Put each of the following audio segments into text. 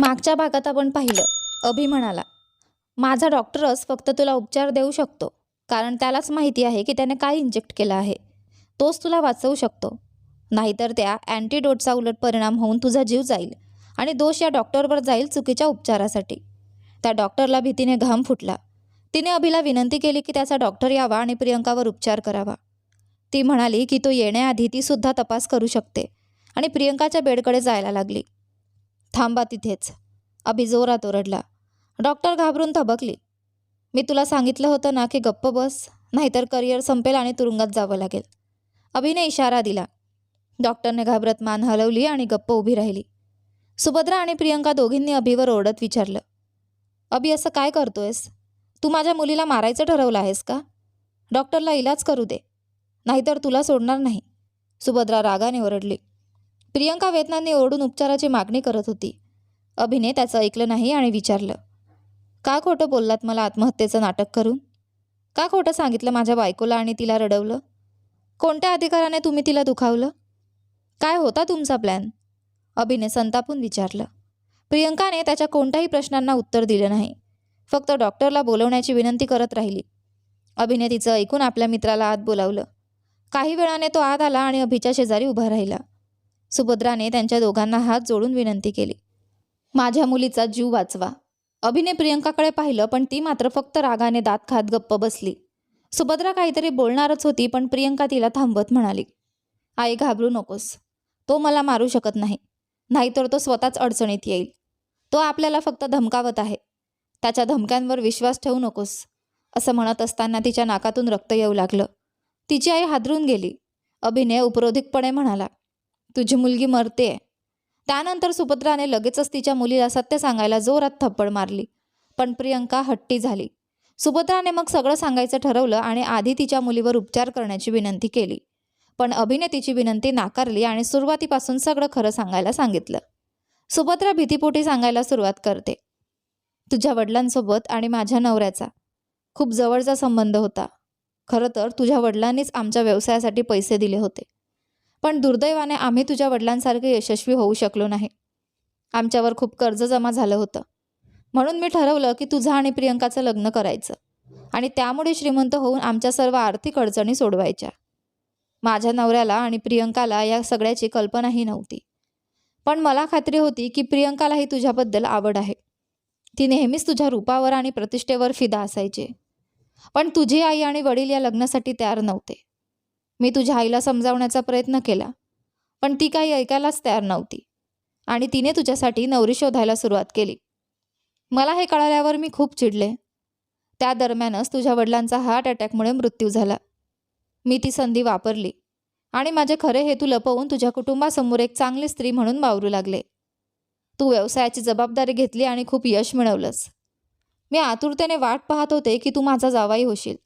मागच्या भागात आपण पाहिलं अभि म्हणाला माझा डॉक्टरच फक्त तुला उपचार देऊ शकतो कारण त्यालाच माहिती आहे की त्याने काय इंजेक्ट केलं आहे. तोच तुला वाचवू शकतो. नाहीतर त्या अँटीडोटचा उलट परिणाम होऊन तुझा जीव जाईल आणि दोष या डॉक्टरवर जाईल चुकीच्या उपचारासाठी. त्या डॉक्टरला भीतीने घाम फुटला. तिने अभिला विनंती केली की त्याचा डॉक्टर यावा आणि प्रियंकावर उपचार करावा. ती म्हणाली की तो येण्याआधी ती सुद्धा तपास करू शकते आणि प्रियंकाच्या बेडकडे जायला लागली. थांबा तिथेच. अभि जोरात ओरडला. डॉक्टर घाबरून थबकली. मी तुला सांगितलं होतं ना की गप्प बस नाहीतर करिअर संपेल आणि तुरुंगात जावं लागेल. अभिने इशारा दिला. डॉक्टरने घाबरत मान हलवली आणि गप्प उभी राहिली. सुभद्रा आणि प्रियंका दोघींनी अभिवर ओरडत विचारलं. अभि असं काय करतोयस? तू माझ्या मुलीला मारायचं ठरवलं आहेस का? डॉक्टरला इलाज करू दे. नाहीतर तुला सोडणार नाही. सुभद्रा रागाने ओरडली. प्रियंका वेदनांनी ओरडून उपचाराची मागणी करत होती. अभिने त्याचं ऐकलं नाही आणि विचारलं का खोटं बोललात मला आत्महत्येचं नाटक करून? का खोटं सांगितलं माझ्या बायकोला आणि तिला रडवलं? कोणत्या अधिकाराने तुम्ही तिला दुखावलं? काय होता तुमचा प्लॅन? अभिने संतापून विचारलं प्रियंकाने त्याच्या कोणत्याही प्रश्नांना उत्तर दिलं नाही. फक्त डॉक्टरला बोलवण्याची विनंती करत राहिली. अभिने तिचं ऐकून आपल्या मित्राला आत बोलावलं काही वेळाने तो आत आला आणि अभिच्या शेजारी उभा राहिला. सुभद्राने त्यांच्या दोघांना हात जोडून विनंती केली. माझ्या मुलीचा जीव वाचवा. अभिने प्रियंकाकडे पाहिलं पण ती मात्र फक्त रागाने दात खात गप्प बसली. सुभद्रा काहीतरी बोलणारच होती पण प्रियंका तिला थांबवत म्हणाली आई घाबरू नकोस. तो मला मारू शकत नाही. नाहीतर तो स्वतःच अडचणीत येईल. तो आपल्याला फक्त धमकावत आहे. त्याच्या धमक्यांवर विश्वास ठेवू नकोस असं म्हणत असताना तिच्या नाकातून रक्त येऊ लागलं. तिची आई हादरून गेली. अभिनय उपरोधिकपणे म्हणाला तुझी मुलगी मरते. त्यानंतर सुभद्राने लगेचच तिच्या मुलीला सत्य सांगायला जोरात थप्पड मारली. पण प्रियंका हट्टी झाली. सुभद्राने मग सगळं सांगायचं ठरवलं आणि आधी तिच्या मुलीवर उपचार करण्याची विनंती केली. पण अभिनेतीची विनंती नाकारली आणि सुरुवातीपासून सगळं खरं सांगायला सांगितलं. सुभद्रा भीतीपोटी सांगायला सुरुवात करते. तुझ्या वडिलांसोबत आणि माझ्या नवऱ्याचा. खूप जवळचा संबंध होता. खरं तर तुझ्या वडिलांनीच आमच्या व्यवसायासाठी पैसे दिले होते. पण दुर्दैवाने आम्ही तुझ्या वडिलांसारखे यशस्वी होऊ शकलो नाही. आमच्यावर खूप कर्ज जमा झालं होतं. म्हणून मी ठरवलं की तुझं आणि प्रियंकाचं लग्न करायचं आणि त्यामुळे श्रीमंत होऊन आमच्या सर्व आर्थिक अडचणी सोडवायच्या. माझ्या नवऱ्याला आणि प्रियंकाला या सगळ्याची कल्पनाही नव्हती. पण मला खात्री होती की प्रियंकालाही तुझ्याबद्दल आवड आहे. ती नेहमीच तुझ्या रूपावर आणि प्रतिष्ठेवर फिदा असायची. पण तुझी आई आणि वडील या लग्नासाठी तयार नव्हते. मी तुझ्या आईला समजावण्याचा प्रयत्न केला पण ती काही ऐकायलाच तयार नव्हती आणि तिने तुझ्यासाठी नवरी शोधायला सुरुवात केली. मला हे कळाल्यावर मी खूप चिडले. त्या दरम्यानच तुझ्या वडिलांचा हार्ट अटॅकमुळे मृत्यू झाला. मी ती संधी वापरली आणि माझे खरे हेतू लपवून तुझ्या कुटुंबासमोर एक चांगली स्त्री म्हणून वावरू लागले. तू व्यवसायाची जबाबदारी घेतली आणि खूप यश मिळवलंस. मी आतुरतेने वाट पाहत होते की तू माझा जावाई होशील.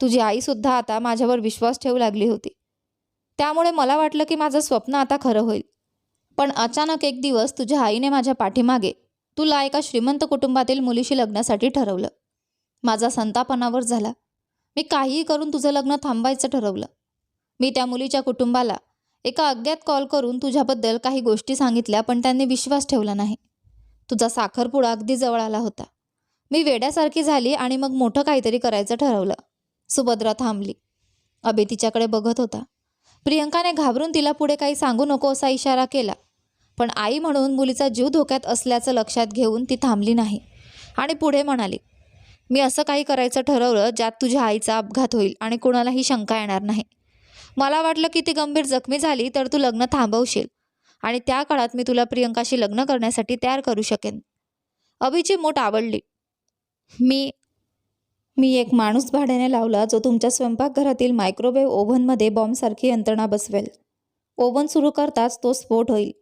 तुझी आईसुद्धा आता माझ्यावर विश्वास ठेवू लागली होती. त्यामुळे मला वाटलं की माझं स्वप्न आता खरं होईल. पण अचानक एक दिवस तुझ्या आईने माझ्या पाठीमागे तुला एका श्रीमंत कुटुंबातील मुलीशी लग्नासाठी ठरवलं. माझा संतापनावर झाला. मी काहीही करून तुझं लग्न थांबायचं ठरवलं. मी त्या मुलीच्या कुटुंबाला एका अज्ञात कॉल करून तुझ्याबद्दल काही गोष्टी सांगितल्या पण त्यांनी विश्वास ठेवला नाही. तुझा साखरपुडा अगदी जवळ आला होता. मी वेड्यासारखी झाली आणि मग मोठं काहीतरी करायचं ठरवलं. सुभद्रा थांबली. अबे तिच्याकडे बघत होता. प्रियंकाने घाबरून तिला पुढे काही सांगू नको असा इशारा केला. पण आई म्हणून मुलीचा जीव धोक्यात असल्याचं लक्षात घेऊन ती थांबली नाही. आणि पुढे म्हणाली मी असं काही करायचं ठरवलं ज्यात तुझ्या आईचा अपघात होईल आणि कुणालाही शंका येणार नाही. मला वाटलं की ती गंभीर जखमी झाली तर तू लग्न थांबवशील आणि त्या काळात मी तुला प्रियंकाशी लग्न करण्यासाठी तयार करू शकेन. अभिची मूठ आवडली. मी मी एक माणूस भाड्याने लावला जो तुमच्या स्वयंपाकघरातील मायक्रोवेव्ह ओव्हनमध्ये बॉम्बसारखी यंत्रणा बसवेल. ओव्हन सुरू करताच तो स्फोट होईल.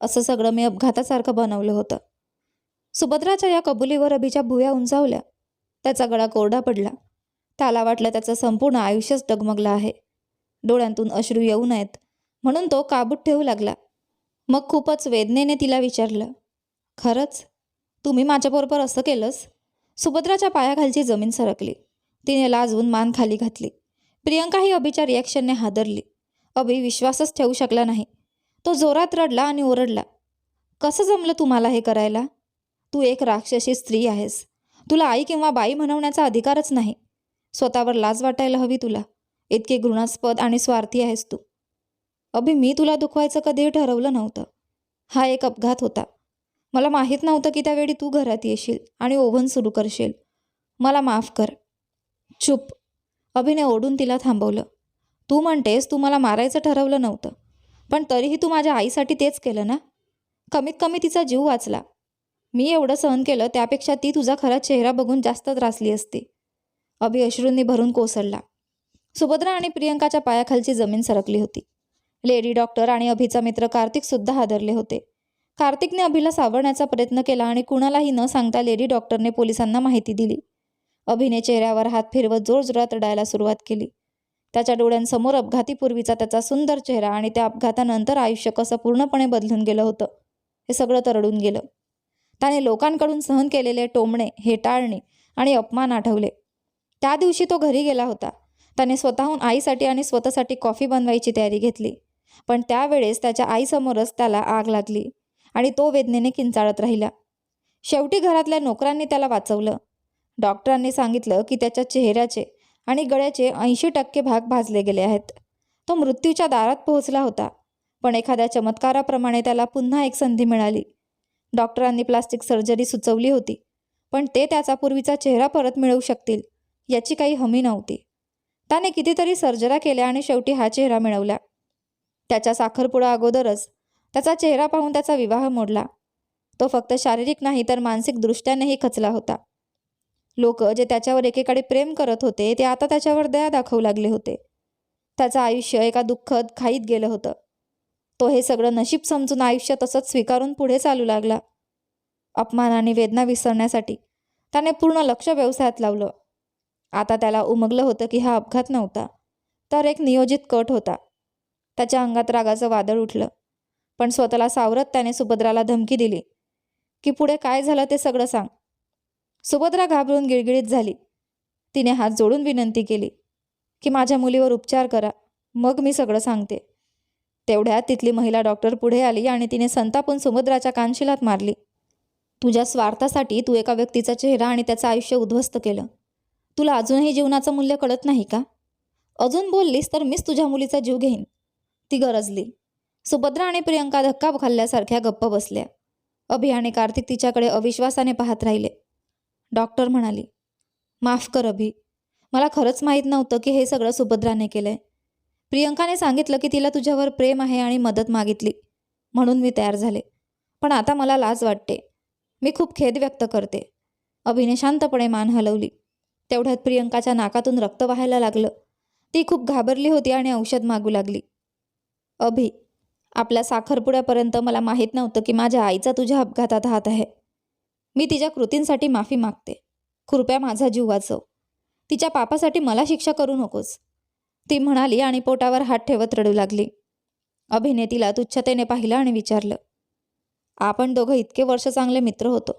असं सगळं मी अपघातासारखं बनवलं होतं. सुभद्राच्या या कबुलीवर अभिच्या भुया उंचावल्या. त्याचा गळा कोरडा पडला. त्याला वाटलं त्याचं संपूर्ण आयुष्यच डगमगलं आहे. डोळ्यांतून अश्रू येऊ नयेत. म्हणून तो काबूत ठेवू लागला. मग खूपच वेदनेने तिला विचारलं खरंच? तुम्ही माझ्याबरोबर असं केलंस? सुभद्राच्या पायाखालची जमीन सरकली. तिने लाजवून मान खाली घातली. प्रियंका ही अभिच्या रिॲक्शनने हादरली. अभि विश्वासच ठेवू शकला नाही. तो जोरात रडला आणि ओरडला. कसं जमलं तुम्हाला हे करायला? तू एक राक्षसी स्त्री आहेस. तुला आई किंवा बाई म्हणवण्याचा अधिकारच नाही. स्वतःवर लाज वाटायला हवी तुला. इतके घृणास्पद आणि स्वार्थी आहेस तू. अभि मी तुला दुखवायचं कधीही ठरवलं नव्हतं. हा एक अपघात होता. मला माहीत नव्हतं की त्यावेळी तू घरात येशील आणि ओव्हन सुरू करशील. मला माफ कर. चुप. अभिने ओढून तिला थांबवलं. तू म्हणतेस तू मला मारायचं ठरवलं नव्हतं. पण तरीही तू माझ्या आईसाठी तेच केलं ना? कमीत कमी तिचा जीव वाचला. मी एवढं सहन केलं त्यापेक्षा ती तुझा खरा चेहरा बघून जास्त त्रासली असती. अभि अश्रूंनी भरून कोसळला. सुभद्रा आणि प्रियंकाच्या पायाखालची जमीन सरकली होती. लेडी डॉक्टर आणि अभिचा मित्र कार्तिक सुद्धा हादरले होते. कार्तिकने अभिला सावरण्याचा प्रयत्न केला आणि कुणालाही न सांगता लेडी डॉक्टरने पोलिसांना माहिती दिली. अभिने चेहऱ्यावर हात फिरवत जोरजोरात रडायला सुरुवात केली. त्याच्या डोळ्यांसमोर अपघातीपूर्वीचा त्याचा सुंदर चेहरा आणि त्या अपघातानंतर आयुष्य कसं पूर्णपणे बदलून गेलं होतं हे सगळं तरडून गेलं. त्याने लोकांकडून सहन केलेले टोमणे हेटाळणे आणि अपमान आठवले. त्या दिवशी तो घरी गेला होता. त्याने स्वतःहून आईसाठी आणि स्वतःसाठी कॉफी बनवायची तयारी घेतली. पण त्यावेळेस त्याच्या आईसमोरच त्याला आग लागली. आणि तो वेदनेने किंचाळत राहिला. शेवटी घरातल्या नोकरांनी त्याला वाचवलं. डॉक्टरांनी सांगितलं की त्याच्या चेहऱ्याचे आणि गळ्याचे ऐंशी टक्के भाग भाजले गेले आहेत. तो मृत्यूच्या दारात पोहोचला होता पण एखाद्या चमत्काराप्रमाणे त्याला पुन्हा एक संधी मिळाली. डॉक्टरांनी प्लास्टिक सर्जरी सुचवली होती पण ते त्याचा पूर्वीचा चेहरा परत मिळवू शकतील याची काही हमी नव्हती. त्याने कितीतरी सर्जरा केल्या आणि शेवटी हा चेहरा मिळवला. त्याच्या साखरपुडा अगोदरच त्याचा चेहरा पाहून त्याचा विवाह मोडला. तो फक्त शारीरिक नाही तर मानसिक दृष्ट्यानेही खचला होता. लोक जे त्याच्यावर एकेकडे प्रेम करत होते ते आता त्याच्यावर दया दाखवू लागले होते. त्याचं आयुष्य एका दुःखद खाईत गेलं होतं. तो हे सगळं नशीब समजून आयुष्य तसंच स्वीकारून पुढे चालू लागला. अपमान आणि वेदना विसरण्यासाठी त्याने पूर्ण लक्ष व्यवसायात लावलं. आता त्याला उमगलं होतं की हा अपघात नव्हता तर एक नियोजित कट होता. त्याच्या अंगात रागाचं वादळ उठलं. पण स्वतःला सावरत त्याने सुभद्राला धमकी दिली. की पुढे काय झालं ते सगळं सांग. सुभद्रा घाबरून गिळगिळीत झाली. तिने हात जोडून विनंती केली की माझ्या मुलीवर उपचार करा मग मी सगळं सांगते. तेवढ्यात तिथली महिला डॉक्टर पुढे आली आणि तिने संतापून सुभद्राच्या कानशिलात मारली. तुझ्या स्वार्थासाठी तू एका व्यक्तीचा चेहरा आणि त्याचं आयुष्य उद्ध्वस्त केलं. तुला अजूनही जीवनाचं मूल्य कळत नाही का? अजून बोललीस तर मीच तुझ्या मुलीचा जीव घेईन. ती गरजली. सुभद्रा आणि प्रियंका धक्का खाल्ल्यासारख्या गप्प बसल्या. अभि आणि कार्तिक तिच्याकडे अविश्वासाने पाहत राहिले. डॉक्टर म्हणाली माफ कर अभि. मला खरंच माहीत नव्हतं की हे सगळं सुभद्राने केलंय. प्रियंकाने सांगितलं की तिला तुझ्यावर प्रेम आहे आणि मदत मागितली म्हणून मी तयार झाले. पण आता मला लाज वाटते. मी खूप खेद व्यक्त करते. अभिने शांतपणे मान हलवली. तेवढ्यात प्रियंकाच्या नाकातून रक्त व्हायला लागलं. ती खूप घाबरली होती आणि औषध मागू लागली. अभि आपल्या साखरपुड्यापर्यंत मला माहीत नव्हतं की माझ्या आईचा तुझ्या अपघातात हात आहे. मी तिच्या कृतींसाठी माफी मागते. कृपया माझा जीव वाचव. तिच्या पापासाठी मला शिक्षा करू नकोस. ती म्हणाली आणि पोटावर हात ठेवत रडू लागली. अभिनेतीला तुच्छतेने पाहिलं आणि विचारलं आपण दोघं इतके वर्ष चांगले मित्र होतो.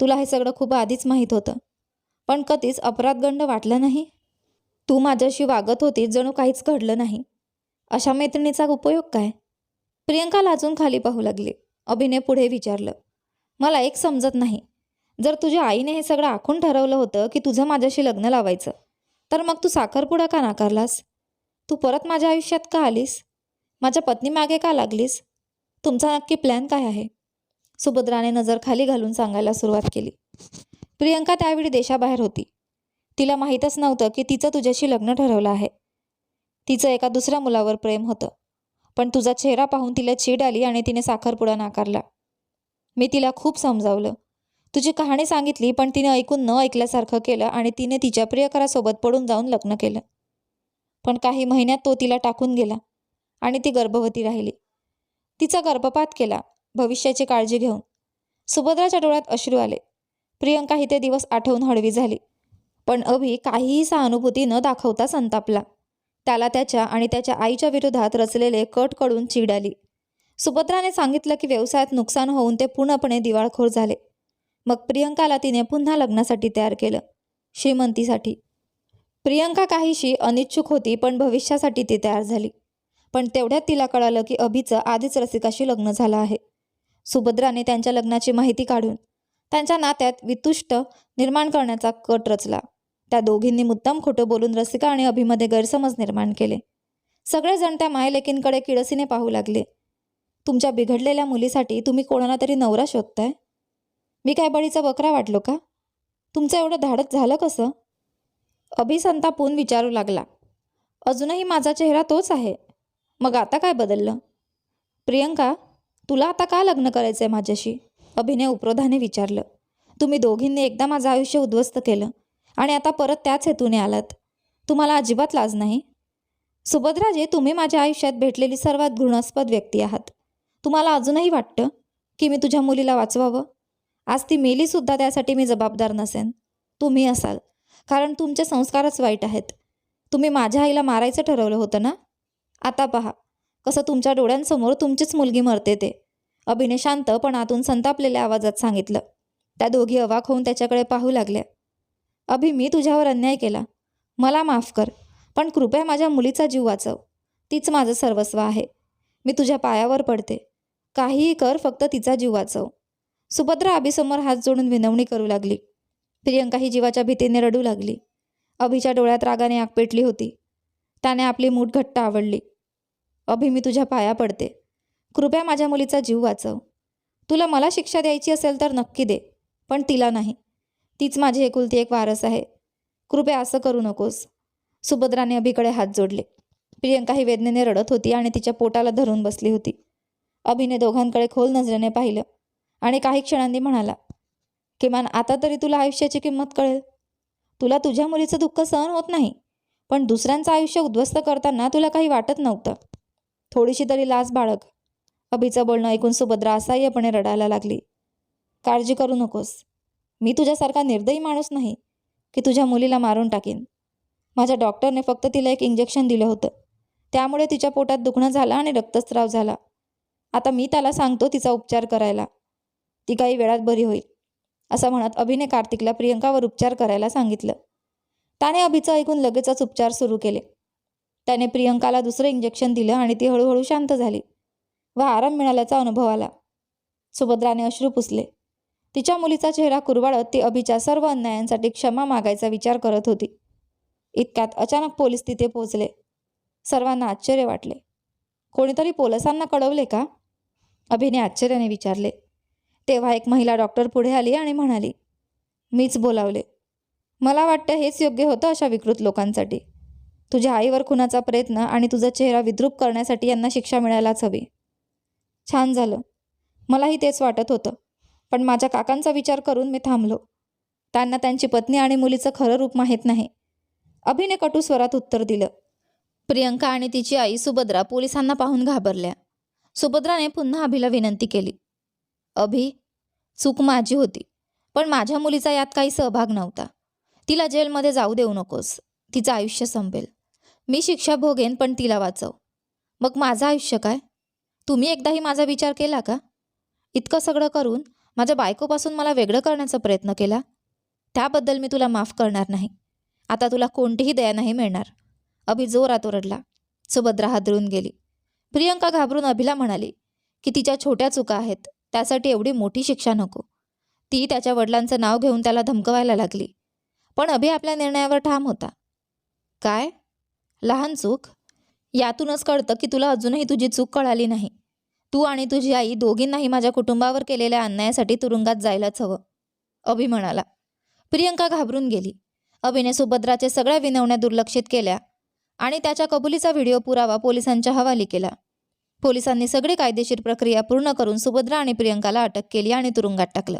तुला हे सगळं खूप आधीच माहीत होतं. पण कधीच अपराधगंड वाटलं नाही? तू माझ्याशी वागत होती जणू काहीच घडलं नाही. अशा मैत्रिणीचा उपयोग काय? प्रियंका लाजून खाली पाहू लागली. अभिने पुढे विचारलं मला एक समजत नाही. जर तुझ्या आईने हे सगळं आखून ठरवलं होतं की तुझं माझ्याशी लग्न लावायचं तर मग तू साखरपुडा का नाकारलास? तू परत माझ्या आयुष्यात का आलीस? माझ्या पत्नीमागे का लागलीस? तुमचा नक्की प्लॅन काय आहे? सुभद्राने नजर खाली घालून सांगायला सुरुवात केली. प्रियंका त्यावेळी देशाबाहेर होती. तिला माहीतच नव्हतं की तिचं तुझ्याशी लग्न ठरवलं आहे. तिचं एका दुसऱ्या मुलावर प्रेम होतं. पण तुझा चेहरा पाहून तिला चीड आली आणि तिने साखरपुडा नाकारला. मी तिला खूप समजावलं. तुझी कहाणी सांगितली पण तिने ऐकून न ऐकल्यासारखं केलं आणि तिने तिच्या प्रियकरासोबत पडून जाऊन लग्न केलं. पण काही महिन्यात तो तिला टाकून गेला आणि ती गर्भवती राहिली. तिचा गर्भपात केला भविष्याची काळजी घेऊन. सुभद्राच्या डोळ्यात अश्रू आले. प्रियंका ही ते दिवस आठवून हळवी झाली. पण अभि काहीही सहानुभूती न दाखवता संतापला. त्याला त्याच्या आणि त्याच्या आईच्या विरोधात रचलेले कटकडून चीड आली सुभद्राने सांगितलं की व्यवसायात नुकसान होऊन ते पूर्णपणे दिवाळखोर झाले. मग प्रियंकाला तिने पुन्हा लग्नासाठी तयार केलं श्रीमंतीसाठी. प्रियंका काहीशी अनिच्छुक होती पण भविष्यासाठी ती तयार झाली. पण तेवढ्यात तिला कळालं की अभिचं आधीच रसिकाशी लग्न झालं आहे. सुभद्राने त्यांच्या लग्नाची माहिती काढून त्यांच्या नात्यात वितुष्ट निर्माण करण्याचा कट रचला. त्या दोघींनी मुद्दाम खोटं बोलून रसिका आणि अभिमध्ये गैरसमज निर्माण केले. सगळेजण त्या मायलेकींकडे किडसीने पाहू लागले. तुमच्या बिघडलेल्या मुलीसाठी तुम्ही कोणाला तरी नवरा शोधताय? मी काय बळीचा बकरा वाटलो का? तुमचं एवढं धाडत झालं कसं? अभिसंतापून विचारू लागला. अजूनही माझा चेहरा तोच आहे. मग आता काय बदललं? प्रियंका तुला आता का लग्न करायचं आहे माझ्याशी? अभिने उपरोधाने विचारलं. तुम्ही दोघींनी एकदा माझं आयुष्य उद्ध्वस्त केलं. आणि आता परत त्याच हेतूने आलात. तुम्हाला अजिबात लाज नाही? सुभद्राजे तुम्ही माझ्या आयुष्यात भेटलेली सर्वात घृणास्पद व्यक्ती आहात. तुम्हाला अजूनही वाटतं की मी तुझ्या मुलीला वाचवावं? आज ती मेलीसुद्धा त्यासाठी मी जबाबदार नसेन. तुम्ही असाल. कारण तुमचे संस्कारच वाईट आहेत. तुम्ही माझ्या आईला मारायचं ठरवलं होतं ना? आता पहा कसं तुमच्या डोळ्यांसमोर तुमचीच मुलगी मरते ते. अभिने शांत पण आतून संतापलेल्या आवाजात सांगितलं. त्या दोघी अवाक होऊन त्याच्याकडे पाहू लागल्या. अभि मी तुझ्यावर अन्याय केला. मला माफ कर पण कृपया माझ्या मुलीचा जीव वाचव. तीच माझं सर्वस्व आहे. मी तुझ्या पायावर पडते. काहीही कर फक्त तिचा जीव वाचव. सुभद्रा अभिसमोर हात जोडून विनवणी करू लागली. प्रियंका ही जीवाच्या भीतीने रडू लागली. अभिच्या डोळ्यात रागाने आग पेटली होती. त्याने आपली मूठ घट्ट आवडली. अभि मी तुझ्या पाया पडते. कृपया माझ्या मुलीचा जीव वाचव. तुला मला शिक्षा द्यायची असेल तर नक्की दे पण तिला नाही. तीच माझी एकुलती एक वारस आहे. कृपया असं करू नकोस. सुभद्राने अभिकडे हात जोडले. प्रियंका ही वेदनेने रडत होती आणि तिच्या पोटाला धरून बसली होती. अभिने दोघांकडे खोल नजरेने पाहिलं आणि काही क्षणांनी म्हणाला किमान आता तरी तुला आयुष्याची किंमत कळेल. तुला तुझ्या मुलीचं दुःख सहन होत नाही पण दुसऱ्यांचं आयुष्य उद्ध्वस्त करताना तुला काही वाटत नव्हतं. थोडीशी तरी लाज बाळग. अभिचं बोलणं ऐकून सुभद्रा असह्यपणे रडायला लागली. काळजी करू नकोस. मी तुझ्यासारखा निर्दयी माणूस नाही की तुझ्या मुलीला मारून टाकीन. माझ्या डॉक्टरने फक्त तिला एक इंजेक्शन दिलं होतं. त्यामुळे तिच्या पोटात दुखणं झालं आणि रक्तस्राव झाला. आता मी त्याला सांगतो तिचा उपचार करायला. ती काही वेळात बरी होईल असं म्हणत अभिने कार्तिकला प्रियंकावर उपचार करायला सांगितलं. त्याने अभिचं ऐकून लगेचच उपचार सुरू केले. त्याने प्रियंकाला दुसरं इंजेक्शन दिलं आणि ती हळूहळू शांत झाली व आराम मिळाल्याचा अनुभव आला. सुभद्राने अश्रू पुसले. तिच्या मुलीचा चेहरा कुरवाळत ती अभिच्या सर्व अन्यायांसाठी क्षमा मागायचा विचार करत होती. इतक्यात अचानक पोलीस तिथे पोहोचले. सर्वांना आश्चर्य वाटले. कोणीतरी पोलिसांना कळवले का? अभिने आश्चर्याने विचारले. तेव्हा एक महिला डॉक्टर पुढे आली आणि म्हणाली मीच बोलावले. मला वाटतं हेच योग्य होतं अशा विकृत लोकांसाठी. तुझ्या आईवर खुनाचा प्रयत्न आणि तुझा चेहरा विद्रूप करण्यासाठी यांना शिक्षा मिळायलाच हवी. छान झालं. मलाही तेच वाटत होतं. पण माझ्या काकांचा विचार करून मी थांबलो. त्यांना त्यांची पत्नी आणि मुलीचं खरं रूप माहीत नाही. अभिने कटू स्वरात उत्तर दिलं. प्रियंका आणि तिची आई सुभद्रा पोलिसांना पाहून घाबरल्या. सुभद्राने पुन्हा अभिला विनंती केली. अभि चूक माझी होती पण माझ्या मुलीचा यात काही सहभाग नव्हता. तिला जेलमध्ये जाऊ देऊ नकोस. तिचं आयुष्य संपेल. मी शिक्षा भोगेन पण तिला वाचव. मग माझं आयुष्य काय? तुम्ही एकदाही माझा विचार केला का? इतकं सगळं करून माझ्या बायकोपासून मला वेगळं करण्याचा प्रयत्न केला. त्याबद्दल मी तुला माफ करणार नाही. आता तुला कोणतीही दया नाही मिळणार. अभि जोरात ओरडला. सुभद्रा हादरून गेली. प्रियंका घाबरून अभिला म्हणाली की तिच्या छोट्या चुका आहेत. त्यासाठी एवढी मोठी शिक्षा नको. ती त्याच्या वडिलांचं नाव घेऊन त्याला धमकवायला लागली. पण अभि आपल्या निर्णयावर ठाम होता. काय? लहान चूक? यातूनच कळतं की तुला अजूनही तुझी चूक कळाली नाही. तू आणि तुझी आई दोघींनाही माझ्या कुटुंबावर केलेल्या अन्यायासाठी तुरुंगात जायलाच हवं अभि म्हणाला. प्रियंका घाबरून गेली. अभिने सुभद्राचे सगळ्या विनवण्या दुर्लक्षित केल्या आणि त्याच्या कबुलीचा व्हिडिओ पुरावा पोलिसांच्या हवाली केला. पोलिसांनी सगळी कायदेशीर प्रक्रिया पूर्ण करून सुभद्रा आणि प्रियंकाला अटक केली आणि तुरुंगात टाकलं.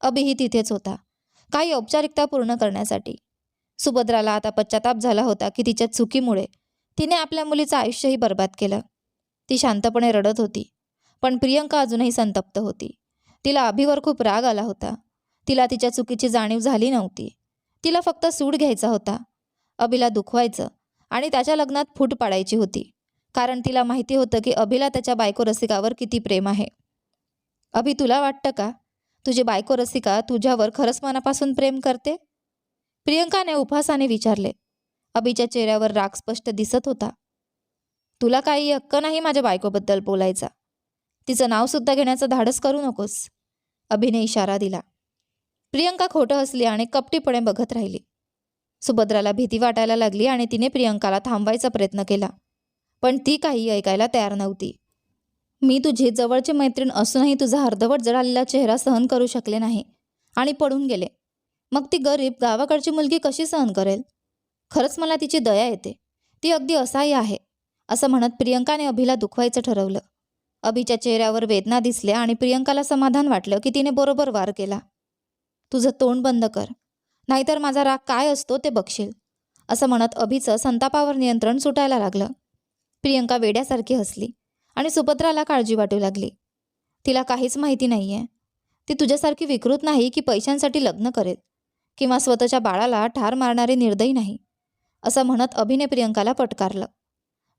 अभिही तिथेच होता काही औपचारिकता पूर्ण करण्यासाठी. सुभद्राला आता पश्चाताप झाला होता की तिच्या चुकीमुळे तिने आपल्या मुलीचं आयुष्यही बर्बाद केलं. ती शांतपणे रडत होती. पण प्रियंका अजूनही संतप्त होती. तिला अभिवर खूप राग आला होता. तिला तिच्या चुकीची जाणीव झाली नव्हती. तिला फक्त सूड घ्यायचा होता. अभिला दुखवायचं आणि त्याच्या लग्नात फूट पाडायची होती. कारण तिला माहिती होतं की अभिला त्याच्या बायको रसिकावर किती प्रेम आहे. अभि तुला वाटतं का? तुझी बायको रसिका तुझ्यावर खरंच मनापासून प्रेम करते? प्रियंकाने उपहासाने विचारले. अभिच्या चेहऱ्यावर राग स्पष्ट दिसत होता. तुला काही हक्क नाही माझ्या बायकोबद्दल बोलायचा. तिचं नावसुद्धा घेण्याचं धाडस करू नकोस. अभिने इशारा दिला. प्रियंका खोटं हसली आणि कपटीपणे बघत राहिली. सुभद्राला भीती वाटायला लागली आणि तिने प्रियंकाला थांबवायचा प्रयत्न केला. पण ती काही ऐकायला तयार नव्हती. मी तुझी जवळची मैत्रीण असूनही तुझा अर्धवट जळालेला चेहरा सहन करू शकले नाही आणि पडून गेले. मग ती गरीब गावाकडची मुलगी कशी सहन करेल? खरंच मला तिची दया येते. ती अगदी असहाय्य आहे. असं म्हणत प्रियंकाने अभिला दुखवायचं ठरवलं. अभिच्या चेहऱ्यावर वेदना दिसल्या आणि प्रियंकाला समाधान वाटलं की तिने बरोबर वार केला. तुझं तोंड बंद कर. नाहीतर माझा राग काय असतो ते बघशील. असं म्हणत अभिचं संतापावर नियंत्रण सुटायला लागलं. प्रियंका वेड्यासारखी हसली आणि सुभद्राला काळजी वाटू लागली. तिला काहीच माहिती नाही आहे ती तुझ्यासारखी विकृत नाही की पैशांसाठी लग्न करेल किंवा स्वतःच्या बाळाला ठार मारणारे निर्दयी नाही. असं म्हणत अभिने प्रियंकाला पटकारलं.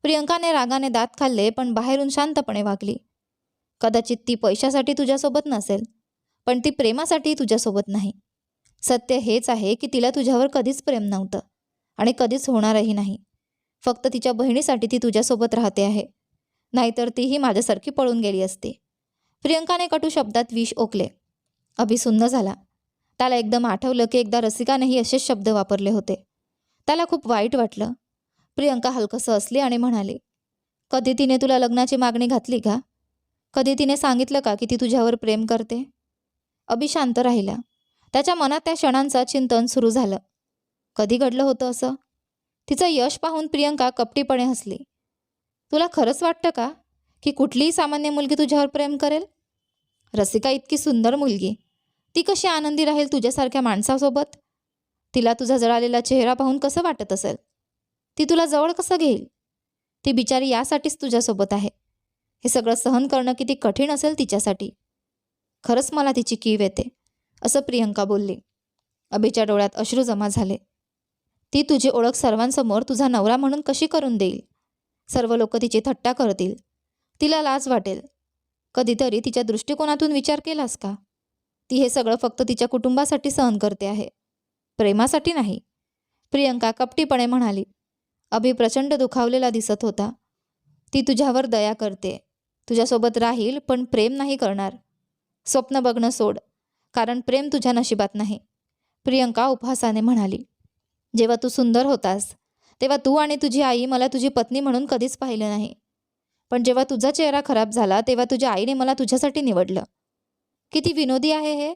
प्रियंकाने रागाने दात खाल्ले पण बाहेरून शांतपणे वागली. कदाचित ती पैशासाठी तुझ्यासोबत नसेल पण ती प्रेमासाठी तुझ्यासोबत नाही. सत्य हेच आहे की तिला तुझ्यावर कधीच प्रेम नव्हतं आणि कधीच होणारही नाही. फक्त तिच्या बहिणीसाठी ती तुझ्यासोबत राहते आहे. नाहीतर तीही माझ्यासारखी पळून गेली असती. प्रियंकाने कटू शब्दात विष ओकले. अभिसुन्न झाला. त्याला एकदम आठवलं की एकदा रसिकानेही असेच शब्द वापरले होते. त्याला खूप वाईट वाटलं. प्रियंका हलकसं असली आणि म्हणाली कधी तिने तुला लग्नाची मागणी घातली का? कधी तिने सांगितलं का की ती तुझ्यावर प्रेम करते? अभि शांत राहिला. त्याच्या मनात त्या क्षणांचं चिंतन सुरू झालं. कधी घडलं होतं असं? तिचं यश पाहून प्रियंका कपटीपणे हसली. तुला खरंच वाटतं का की कुठलीही सामान्य मुलगी तुझ्यावर प्रेम करेल? रसिका इतकी सुंदर मुलगी. ती कशी आनंदी राहील तुझ्यासारख्या माणसासोबत? तिला तुझा जळालेला चेहरा पाहून कसं वाटत असेल? ती तुला जवळ कसं घेईल? ती बिचारी यासाठीच तुझ्यासोबत आहे. हे सगळं सहन करणं किती कठीण असेल तिच्यासाठी. खरंच मला तिची कीव येते असं प्रियंका बोलली. अभिच्या डोळ्यात अश्रू जमा झाले. ती तुझी ओळख सर्वांसमोर तुझा नवरा म्हणून कशी करून देईल? सर्व लोक तिची थट्टा करतील. तिला लाज वाटेल. कधीतरी तिच्या दृष्टिकोनातून विचार केलास का? ती हे सगळं फक्त तिच्या कुटुंबासाठी सहन करते आहे. प्रेमासाठी नाही. प्रियंका कपटीपणे म्हणाली अभि प्रचंड दुखावलेला दिसत होता. ती तुझ्यावर दया करते. तुझ्यासोबत राहील पण प्रेम नाही करणार. स्वप्न बघणं सोड कारण प्रेम तुझ्या नशिबात नाही. प्रियंका उपहासाने म्हणाली जेव्हा तू सुंदर होतास तेव्हा तू आणि तुझी आई मला तुझी पत्नी म्हणून कधीच पाहिलं नाही. पण जेव्हा तुझा चेहरा खराब झाला तेव्हा तुझ्या आईने मला तुझ्यासाठी निवडलं. किती विनोदी आहे हे.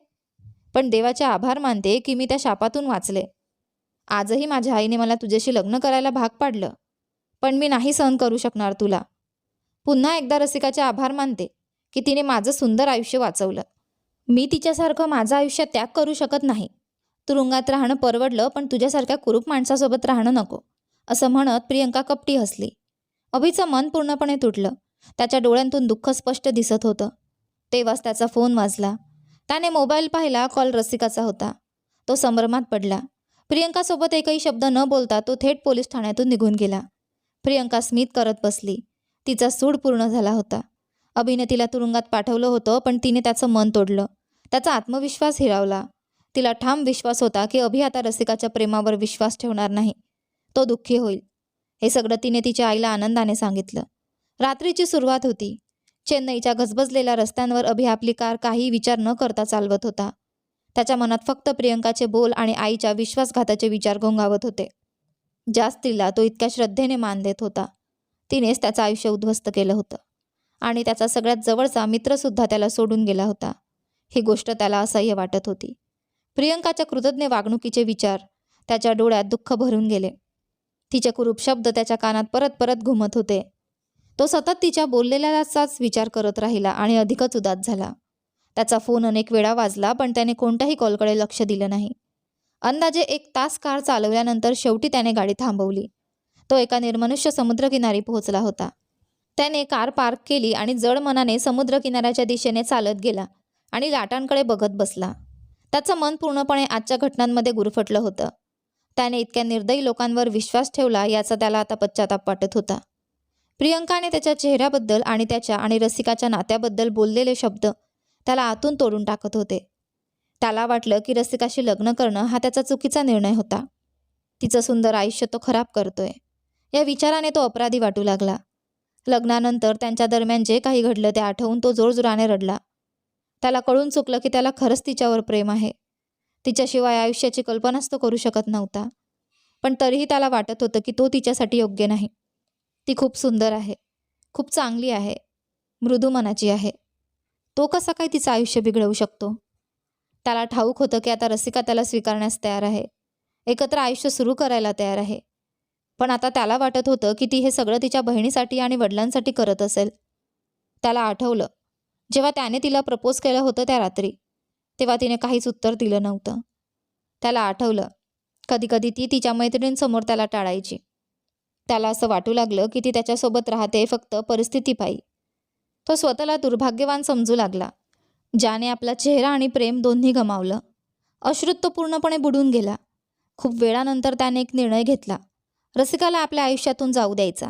पण देवाचे आभार मानते की मी त्या शापातून वाचले. आजही माझ्या आईने मला तुझ्याशी लग्न करायला भाग पाडलं. पण मी नाही सहन करू शकणार तुला. पुन्हा एकदा रसिकाचे आभार मानते की तिने माझं सुंदर आयुष्य वाचवलं. मी तिच्यासारखं माझं आयुष्य त्याग करू शकत नाही. तुरुंगात राहणं परवडलं पण तुझ्यासारख्या कुरूप माणसासोबत राहणं नको असं म्हणत प्रियंका कपटी हसली. अभिचं मन पूर्णपणे तुटलं. त्याच्या डोळ्यांतून दुःख स्पष्ट दिसत होतं. तेव्हाच त्याचा फोन वाजला. त्याने मोबाईल पाहिला कॉल रसिकाचा होता. तो संभ्रमात पडला. प्रियंकासोबत एकही शब्द न बोलता तो थेट पोलीस ठाण्यातून निघून गेला. प्रियंका स्मित करत बसली. तिचा सूड पूर्ण झाला होता. अभिने तिला तुरुंगात पाठवलं होतं पण तिने त्याचं मन तोडलं. त्याचा आत्मविश्वास हिरावला. तिला ठाम विश्वास होता की अभि आता रसिकाच्या प्रेमावर विश्वास ठेवणार नाही. तो दुःखी होईल. हे सगळं तिने तिच्या आईला आनंदाने सांगितलं. रात्रीची सुरुवात होती. चेन्नईच्या गजबजलेल्या रस्त्यांवर अभि आपली कार काही विचार न करता चालवत होता. त्याच्या मनात फक्त प्रियंकाचे बोल आणि आईच्या विश्वासघाताचे विचार घोंगावत होते. ज्या स्त्रीला तो इतक्या श्रद्धेने मान देत होता तिनेच त्याचं आयुष्य उद्ध्वस्त केलं होतं. आणि त्याचा सगळ्यात जवळचा मित्रसुद्धा त्याला सोडून गेला होता. ही गोष्ट त्याला असह्य वाटत होती. प्रियंकाच्या कृतज्ञ वागणुकीचे विचार त्याच्या डोळ्यात दुःख भरून गेले. तिचे कुरूप शब्द त्याच्या कानात परत परत घुमत होते. तो सतत तिच्या बोललेल्याचाच विचार करत राहिला आणि अधिकच उदास झाला. त्याचा फोन अनेक वेळा वाजला पण त्याने कोणत्याही कॉलकडे लक्ष दिलं नाही. अंदाजे एक तास कार चालवल्यानंतर शेवटी त्याने गाडी थांबवली. तो एका निर्मनुष्य समुद्रकिनारी पोहोचला होता. त्याने कार पार्क केली आणि जड मनाने समुद्रकिनाऱ्याच्या दिशेने चालत गेला आणि लाटांकडे बघत बसला. त्याचं मन पूर्णपणे आजच्या घटनांमध्ये गुरफटलं होतं. त्याने इतक्या निर्दयी लोकांवर विश्वास ठेवला याचा त्याला आता पश्चाताप वाटत होता. प्रियंकाने त्याच्या चेहऱ्याबद्दल आणि त्याच्या आणि रसिकाच्या नात्याबद्दल बोललेले शब्द त्याला आतून तोडून टाकत होते. त्याला वाटलं की रसिकाशी लग्न करणं हा त्याचा चुकीचा निर्णय होता. तिचं सुंदर आयुष्य तो खराब करतोय. या विचाराने तो अपराधी वाटू लागला. लग्नानंतर त्यांच्या दरम्यान जे काही घडलं ते आठवून तो जोरजोराने रडला. त्याला कळून चुकलं की त्याला खरंच तिच्यावर प्रेम आहे. तिच्याशिवाय आयुष्याची कल्पनाच तो करू शकत नव्हता. पण तरीही त्याला वाटत होतं की तो तिच्यासाठी योग्य नाही. ती खूप सुंदर आहे. खूप चांगली आहे. मृदू मनाची आहे. तो कसा काय तिचं आयुष्य बिघडवू शकतो? त्याला ठाऊक होतं की आता रसिका त्याला स्वीकारण्यास तयार आहे. एकत्र आयुष्य सुरू करायला तयार आहे. पण आता त्याला वाटत होतं की ती हे सगळं तिच्या बहिणीसाठी आणि वडिलांसाठी करत असेल. त्याला आठवलं. जेव्हा त्याने तिला प्रपोज केलं होतं त्या रात्री तेव्हा तिने काहीच उत्तर दिलं नव्हतं. त्याला आठवलं. कधीकधी ती तिच्या मैत्रिणींसमोर त्याला टाळायची. त्याला असं वाटू लागलं की ती त्याच्यासोबत राहते फक्त परिस्थितीपायी. तो स्वतःला दुर्भाग्यवान समजू लागला. ज्याने आपला चेहरा आणि प्रेम दोन्ही गमावलं. अश्रुत तो पूर्णपणे बुडून गेला. खूप वेळानंतर त्याने एक निर्णय घेतला. रसिकाला आपल्या आयुष्यातून जाऊ द्यायचा.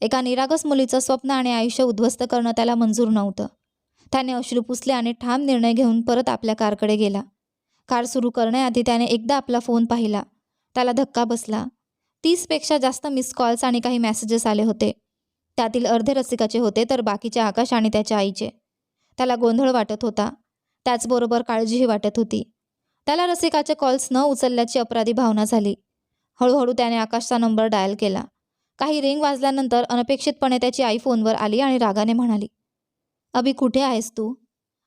एका निरागस मुलीचं स्वप्न आणि आयुष्य उद्ध्वस्त करणं त्याला मंजूर नव्हतं. त्याने अश्रू पुसले आणि ठाम निर्णय घेऊन परत आपल्या कारकडे गेला. कार सुरू करण्याआधी त्याने एकदा आपला फोन पाहिला. त्याला धक्का बसला. तीसपेक्षा जास्त मिस कॉल्स आणि काही मेसेजेस आले होते. त्यातील अर्धे रसिकाचे होते तर बाकीचे आकाश आणि त्याच्या आईचे. त्याला गोंधळ वाटत होता. त्याचबरोबर काळजीही वाटत होती. त्याला रसिकाचे कॉल्स न उचलल्याची अपराधी भावना झाली. हळूहळू त्याने आकाशचा नंबर डायल केला. काही रिंग वाजल्यानंतर अनपेक्षितपणे त्याची आई फोनवर आली आणि रागाने म्हणाली अभि कुठे आहेस तू?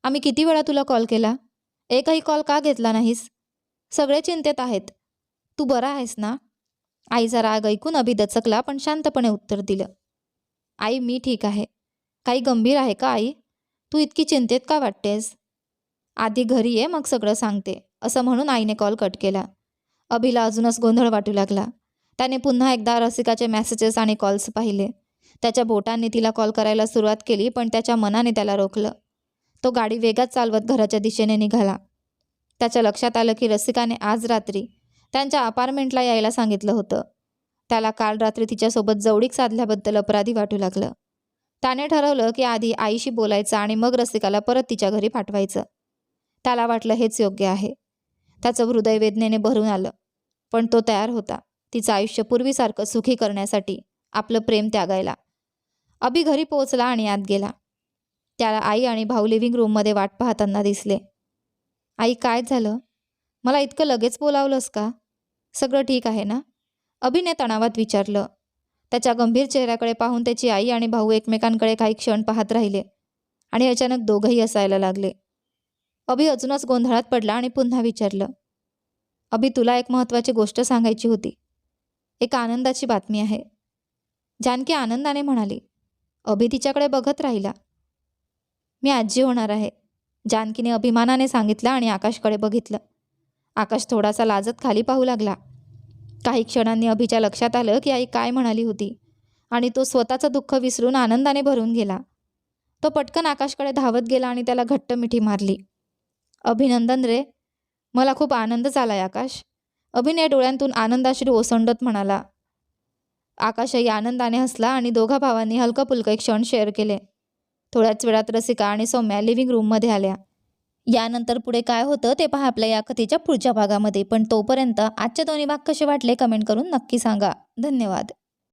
आम्ही किती वेळा तुला कॉल केला? एकही कॉल का घेतला नाहीस? सगळे चिंतेत आहेत. तू बरा आहेस ना? आईचा राग ऐकून अभि दचकला पण शांतपणे उत्तर दिलं. आई मी ठीक आहे. काही गंभीर आहे का आई? तू इतकी चिंतेत का वाटतेस? आधी घरी ये मग सगळं सांगते असं म्हणून आईने कॉल कट केला. अभिला अजूनच गोंधळ वाटू लागला. त्याने पुन्हा एकदा रसिकाचे मेसेजेस आणि कॉल्स पाहिले. त्याच्या बोटांनी तिला कॉल करायला सुरुवात केली पण त्याच्या मनाने त्याला रोखलं. तो गाडी वेगात चालवत घराच्या दिशेने निघाला. त्याच्या लक्षात आलं की रसिकाने आज रात्री त्यांच्या अपार्टमेंटला यायला सांगितलं होतं. त्याला काल रात्री तिच्यासोबत जवळीक साधल्याबद्दल अपराधी वाटू लागलं. त्याने ठरवलं की आधी आईशी बोलायचं आणि मग रसिकाला परत तिच्या घरी पाठवायचं. त्याला वाटलं हेच योग्य आहे. त्याचं हृदय वेदनेने भरून आलं. पण तो तयार होता. तिचं आयुष्य पूर्वीसारखं सुखी करण्यासाठी आपलं प्रेम त्यागायला. अभि घरी पोहोचला आणि आत गेला. त्याला आई आणि भाऊ लिव्हिंग रूममध्ये वाट पाहताना दिसले. आई काय झालं? मला इतकं लगेच बोलावलंस का? सगळं ठीक आहे ना? अभिने तणावात विचारलं. त्याच्या गंभीर चेहऱ्याकडे पाहून त्याची आई आणि भाऊ एकमेकांकडे काही क्षण पाहत राहिले आणि अचानक दोघंही असायला लागले. अभि अजूनच गोंधळात पडला आणि पुन्हा विचारलं. अभि तुला एक महत्त्वाची गोष्ट सांगायची होती. एक आनंदाची बातमी आहे. जानकी आनंदाने म्हणाली अभि तिच्याकडे बघत राहिला. मी आजी होणार आहे. जानकीने अभिमानाने सांगितलं आणि आकाशकडे बघितलं. आकाश थोडासा लाजत खाली पाहू लागला. काही क्षणांनी अभिच्या लक्षात आलं की आई काय म्हणाली होती. आणि तो स्वतःचं दुःख विसरून आनंदाने भरून गेला. तो पटकन आकाशकडे धावत गेला आणि त्याला घट्ट मिठी मारली. अभिनंदन रे. मला खूप आनंद झालाय आकाश. अभिनय डोळ्यांतून आनंदाश्री ओसंडत म्हणाला. आकाशही आनंदाने हसला आणि दोघा भावांनी हलकं फुलकं एक क्षण शेअर केले. थोड्याच वेळात रसिका आणि सौम्या लिव्हिंग रूममध्ये आल्या. यानंतर पुढे काय होतं ते पहा आपल्या या कथेच्या पुढच्या भागामध्ये. पण तोपर्यंत आजचे दोन्ही भाग कसे वाटले कमेंट करून नक्की सांगा. धन्यवाद.